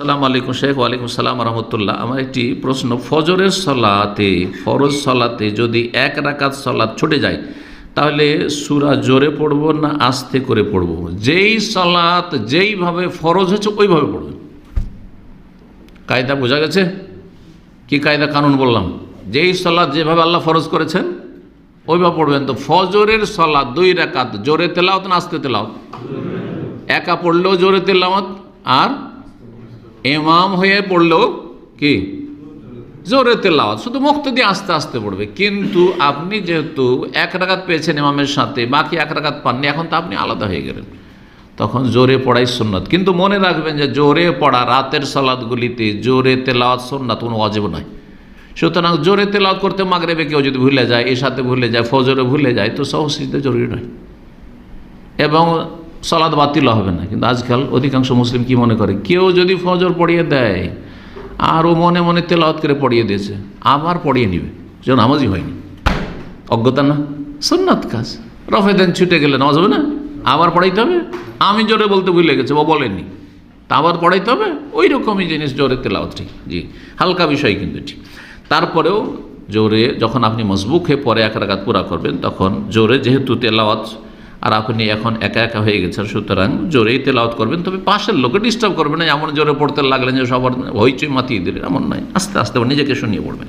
সালাম আলাইকুম শেখ, ওয়ালাইকুম সালাম রহমতুল্লাহ। আমার একটি প্রশ্ন, ফজরের সলাতে, ফরজ সলাতে যদি এক রাকাত সলাত ছুটে যায়, তাহলে সুরা জোরে পড়ব না আস্তে করে পড়ব? যেই সলাত যেইভাবে ফরজ হচ্ছে ওইভাবে পড়বে। কায়দা বোঝা গেছে? কি কায়দা কানুন বললাম? যেই সলাদ যেভাবে আল্লাহ ফরজ করেছেন, ওইভাবে পড়বেন তো। ফজরের সলাদ দুই রাকাত, জোরে তেলাওত না আস্তে তেলাওত একা পড়লেও জোরে তেলাওয়াত, আর এমাম হয়ে পড়লেও কি? জোরে তেলাওয়াত, শুধু মুক্ত দিয়ে আস্তে আস্তে পড়বে। কিন্তু আপনি যেহেতু এক রাকাত পেয়েছেন ইমামের সাথে, বাকি এক রাকাত পাননি, এখন তো আপনি আলাদা হয়ে গেলেন। তখন জোরে পড়াই সুন্নত। কিন্তু মনে রাখবেন যে জোরে পড়া রাতের সালাদগুলিতে জোরে তেলাওয়াত সুন্নাত কোনো অজেব নয়। সুতরাং জোরে তেলাওয়াত করতে মাগরেবে কেউ যদি ভুলে যায় এর সাথে ভুলে যায়, ফজরে ভুলে যায়, তো সহসিদ্ধে জরুরি নয়। এবং সলাদ বাতিল হবে না। কিন্তু আজকাল অধিকাংশ মুসলিম কি মনে করে? কেউ যদি ফজর পড়িয়ে দেয় আর ও মনে মনে তেলাওয়াত করে পড়িয়ে দিয়েছে, আবার পড়িয়ে নিবে। যে নামাজই হয়নি। অজ্ঞতা না? সুন্নাত কাজ। রফে দেন ছুটে গেলে নামাজ হবে না? আবার পড়াইতে হবে? আমি জোরে বলতে ভুলে গেছে, ও বলেনি। তা আবার পড়াইতে হবে? ওই রকমই জিনিস জোরে তেলাওয়াত ঠিক। জি, হালকা বিষয় কিন্তু ঠিক। তারপরেও জোরে যখন আপনি মজবুক হয়ে পরে এক রাগাত পুরা করবেন, তখন জোরে যেহেতু তেলাওয়াত আর আপনি এখন একা একা হয়ে গেছেন, সুতরাং জোরেই তেলাওত করবেন, তবে পাশের লোকে ডিস্টার্ব করবেন না, এমন জোরে পড়তে লাগলেন যে সবার হইচই মাতিয়ে দিলেন, এমন নয়। আস্তে আস্তে নিজেকে শুনিয়ে পড়বেন।